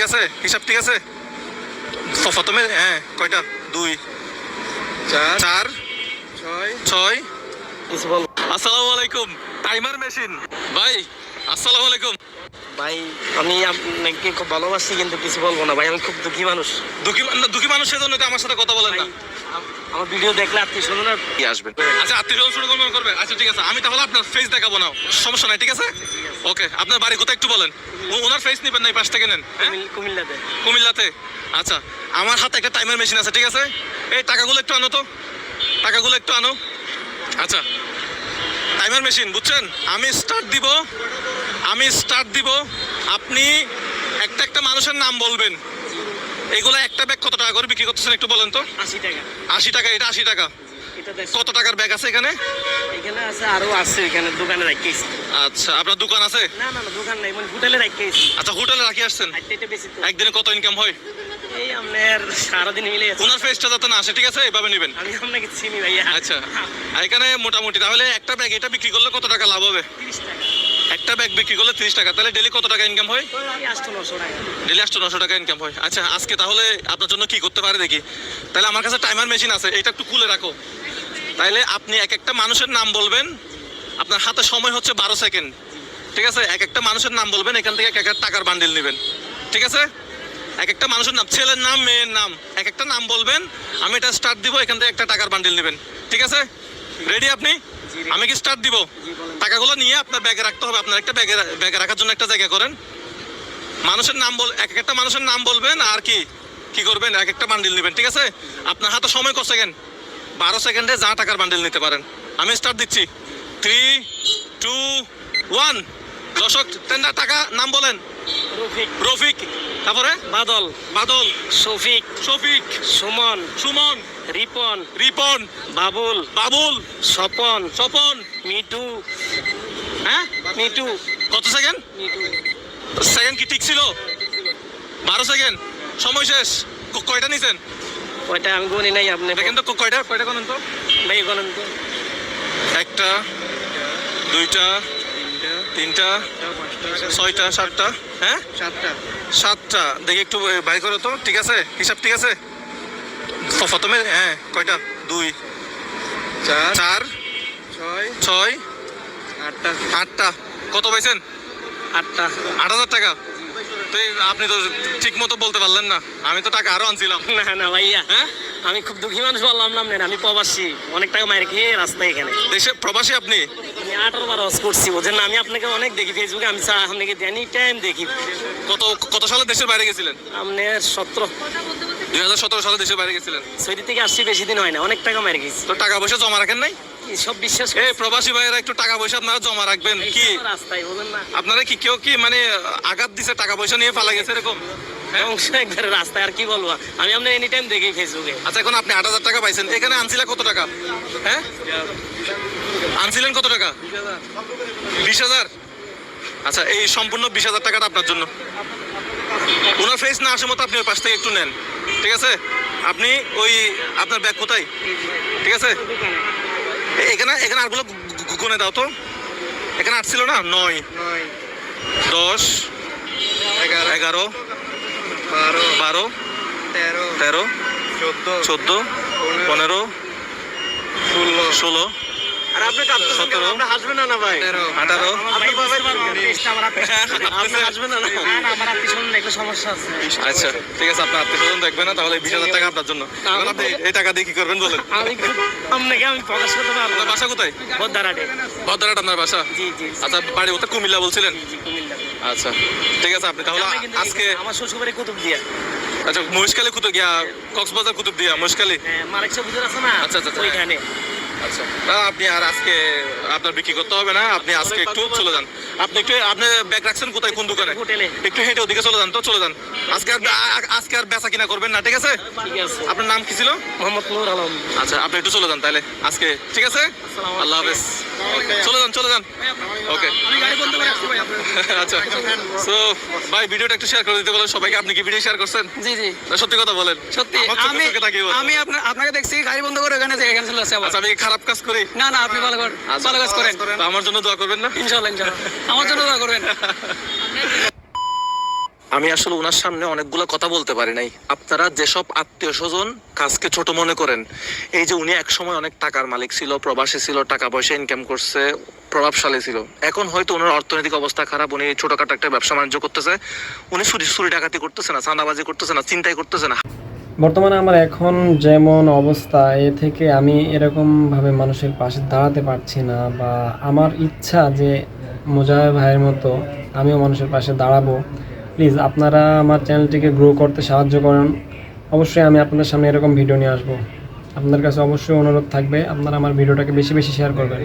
ঠিক আছে? হিসাব ঠিক আছে? প্রথমে হ্যাঁ কয়টা? দুই। চার। চার। ছয়। ছয়। আসসালামু আলাইকুম। টাইমার মেশিন ভাই আসসালামু আলাইকুম। ভাই আমি আপনাকে খুব ভালোবাসি কিন্তু কিছু বলব না। ভাই আমি খুব দুঃখী মানুষ। দুঃখী না, দুঃখী মানুষের জন্য তো আমার সাথে কথা বলেন না। আমার ভিডিও দেখলে আত্মীয় স্বজন কি আসবেন আচ্ছা আত্মীয় স্বজন শুরু করবেন করবে। আচ্ছা ঠিক আছে। আমি তাহলে আপনার ফেস দেখাবো না সমস্যা নাই ঠিক আছে? ওকে আপনার বাড়ি কোথায় একটু বলেন। ওনার ফেস নিবেন না এই পাশ থেকে নেন হ্যাঁ? কুমিল্লাতে। কুমিল্লাতে? আচ্ছা আমার হাতে একটা টাইমার মেশিন আছে ঠিক আছে? এই টাকাগুলো একটু আনো তো। টাকাগুলো একটু আনো। আচ্ছা টাইমার মেশিন বুঝছেন? আমি স্টার্ট দিব আমি স্টার্ট দিব। আপনি একটা একটা মানুষের নাম বলবেন। এগুলো একটা ব্যাগ কত টাকা করে বিক্রি করতেছেন একটু বলেন তো? আশি টাকা। আশি টাকা এটা আশি টাকা। কত টাকার ব্যাগ আছে এখানে? এখানে আছে আরও আছে এখানে দোকানে রাখিয়েছি আচ্ছা আপনার দোকান আছে? না না না দোকান নাই মানে হোটেলে রাখিয়েছি আচ্ছা হোটেলে রাখি আসছেন? একদিনে কত ইনকাম হয়? এই আপনার সারাদিন মিলে আছে। ওনার ফেসটা যাতে না আসে ঠিক আছে? নেবেন। আমি আপনাকে চিনি ভাইয়া। আচ্ছা। এখানে মোটামুটি তাহলে একটা ব্যাগ এটা বিক্রি করলে কত টাকা লাভ হবে? তিরিশ টাকা। একটা ব্যাগ বিক্রি করলে তিরিশ টাকা, তাহলে ডেলি কত টাকা ইনকাম হয়? ডেলি আটশো নশো টাকা ইনকাম হয়। আচ্ছা আজকে তাহলে আপনার জন্য কি করতে পারে দেখি। তাহলে আমার কাছে টাইমার মেশিন আছে, এটা একটু খুলে রাখো। তাহলে আপনি এক একটা মানুষের নাম বলবেন, আপনার হাতে সময় হচ্ছে বারো সেকেন্ড ঠিক আছে? এক একটা মানুষের নাম বলবেন, এখান থেকে এক একটা টাকার বান্ডিল নেবেন। ঠিক আছে? এক একটা মানুষের নাম, ছেলের নাম, মেয়ের নাম, এক একটা নাম বলবেন, আমি এটা স্টার্ট দিব, এখান থেকে একটা টাকার বান্ডিল নেবেন। ঠিক আছে? রেডি আপনি? আমি কি স্টার্ট দিব? টাকাগুলো নিয়ে আপনার ব্যাগে রাখতে হবে। আপনার একটা ব্যাগে ব্যাগে রাখার জন্য একটা জায়গা করেন। মানুষের নাম বল এক একটা মানুষের নাম বলবেন আর কি কি করবেন? এক একটা বান্ডিল নেবেন ঠিক আছে? আপনার হাতে সময় কত সেকেন্ড বারো সেকেন্ডে যা টাকার বান্ডিল নিতে পারেন। আমি স্টার্ট দিচ্ছি। থ্রি টু ওয়ান দর্শক টেন্ডার টাকা নাম বলেন। রফিক। রফিক। তারপরে? বাদল। বাদল। শফিক। শফিক। সুমন। সুমন। রিপন। রিপন। বাবুল। বাবুল। স্বপন। স্বপন। মিটু। হ্যাঁ? মিটু। কত সেকেন্ড মিটু। সেকেন্ড কি ঠিক ছিল? বারো সেকেন্ড সময় শেষ। কয়টা নিছেন? কয়টা আমি গুনি নাই আপনি দেখেন তো কয়টা? কয়টা কোন তো? ভাই বলেন তো। একটা দুইটা তিনটা ছয়টা সাতটা হ্যাঁ? সাতটা। সাতটা। দেখি একটু বাই করো তো। ঠিক আছে? হিসাব ঠিক আছে? প্রথমে হ্যাঁ কয়টা? দুই চার চার ছয় ছয় আটটা। আটটা। কত পাইছেন? আটটা। আট হাজার টাকা? তো আপনি তো ঠিক মতো বলতে পারলেন না। আমি তো টাকা আরও আনছিলাম। না না ভাইয়া। হ্যাঁ? আমি খুব দুঃখী মানুষ বললাম না আপনার আমি প্রবাসী। অনেক টাকা মায়ের খেয়ে রাস্তায় এখানে। দেশে প্রবাসী আপনি? আমি আঠারো বার করছি বুঝেন না? আমি আপনাকে অনেক দেখি ফেসবুকে আমি চা- আপনাকে এনি টাইম দেখি। কত কত সালে দেশের বাইরে গেছিলেন? আপনার সতেরো। দুই হাজার সতেরো সালে দেশের বাইরে গেছিলেন। সৌদি থেকে আসছি বেশি দিন হয় না অনেক টাকা মেরে গেছি তো টাকা পয়সা জমা রাখেন নাই? সব বিশ্বাস এই প্রবাসী ভাইয়েরা একটু টাকা পয়সা আপনারা জমা রাখবেন কি? রাস্তায় বলেন না? আপনারা কি কেউ কি মানে আঘাত দিছে টাকা পয়সা নিয়ে পালা গেছে এরকম? অংশ একবারে রাস্তায় আর কি বলব? আমি আপনার এনি টাইম দেখি ফেসবুকে আচ্ছা এখন আপনি আট হাজার টাকা পাইছেন। এখানে আনছিলেন কত টাকা? হ্যাঁ? আনছিলেন কত টাকা? বিশ হাজার। আচ্ছা এই সম্পূর্ণ বিশ হাজার টাকাটা আপনার জন্য। ওনার ফেস না আসে মতো আপনি ওই পাশ থেকে একটু নেন। ঠিক আছে? আপনি ওই আপনার ব্যাগ কোথায়? ঠিক আছে? এখানে এখানে আরগুলো গুনে দাও তো। এখানে আট ছিল না? নয়। নয়। দশ। এগারো। এগারো। বারো তেরো তেরো চোদ্দ চোদ্দ পনেরো ষোলো ষোলো আর আপনি কাঁদতেছেন কেন? আপনি হাসবেন না না ভাই? আঠারো। আপনি পাবেন আপনি হাসবেন না না? আমার আত্মীয় একটু সমস্যা আছে। আচ্ছা ঠিক আছে আপনার আত্মীয় স্বজন না তাহলে বিশ হাজার টাকা আপনার জন্য। এখন আপনি এই টাকা দিয়ে কি করবেন বলেন? আমি আপনাকে আমি প্রকাশ করতে পারব আপনার বাসা কোথায়? বদারাটে ভদ্রহাট আপনার বাসা? জি জি। আচ্ছা বাড়ি ওটা কুমিল্লা বলছিলেন? জি কুমিল্লা। আচ্ছা ঠিক আছে আপনি তাহলে কিন্তু আজকে আমার শ্বশুরবাড়ি কুতুব দিয়া আচ্ছা মহিষকালী কুতুব গিয়া কক্সবাজার কুতুব দিয়া আছে না? আচ্ছা, আচ্ছা, আচ্ছা। ওইখানে। আচ্ছা। আপনি আর আজকে আপনার বিক্রি করতে হবে না আপনি আজকে একটু চলে যান। আপনি একটু আপনি ব্যাগ রাখছেন কোথায় কোন দোকানে? একটু হেঁটে ওদিকে চলে যান তো চলে যান। আজকে আর আজকে আর বেচা কিনা করবেন না ঠিক আছে? ঠিক আছে। আপনার নাম কি ছিল? মোহাম্মদ নুর আলম। আচ্ছা আপনি একটু চলে যান তাহলে। আজকে ঠিক আছে? আল্লাহ হাফেজ। চলে যান চলে যান। ওকে আচ্ছা। সো ভাই ভিডিওটা একটু শেয়ার করে দিতে বলেন সবাইকে আপনি কি ভিডিও শেয়ার করছেন? জি জি। সত্যি কথা বলেন। সত্যি আমি আমি আপনাকে দেখছি গাড়ি বন্ধ করে ওখানে এখানে চলে আসছে আবার। আচ্ছা আমি খারাপ কাজ করি? না না আপনি ভালো করেন আচ্ছা, ভালো কাজ করেন। আমার জন্য দোয়া করবেন না? ইনশাআল্লাহ ইনশাআল্লাহ আমার জন্য দোয়া করবেন। আমি আসলে ওনার সামনে অনেকগুলো কথা বলতে পারি নাই। আপনারা যেসব আত্মীয় স্বজন কাজকে ছোট মনে করেন, এই যে উনি একসময় অনেক টাকার মালিক ছিল, প্রবাসী ছিল, টাকা পয়সা ইনকাম করছে, প্রভাবশালী ছিল। এখন হয়তো ওনার অর্থনৈতিক অবস্থা খারাপ, উনি ছোটখাটো একটা ব্যবসা বাণিজ্য করতেছে, উনি চুরি চুরি ডাকাতি করতেছে না, চাঁদাবাজি করতেছে না, চিন্তাই করতেছে না। বর্তমানে আমার এখন যেমন অবস্থা, এ থেকে আমি এরকমভাবে মানুষের পাশে দাঁড়াতে পারছি না বা আমার ইচ্ছা যে মোজাহের ভাইয়ের মতো আমিও মানুষের পাশে দাঁড়াবো। প্লিজ আপনারা আমার চ্যানেলটিকে গ্রো করতে সাহায্য করেন। অবশ্যই আমি আপনাদের সামনে এরকম ভিডিও নিয়ে আসব। আপনাদের কাছে অবশ্যই অনুরোধ থাকবে আপনারা আমার ভিডিওটাকে বেশি বেশি শেয়ার করবেন।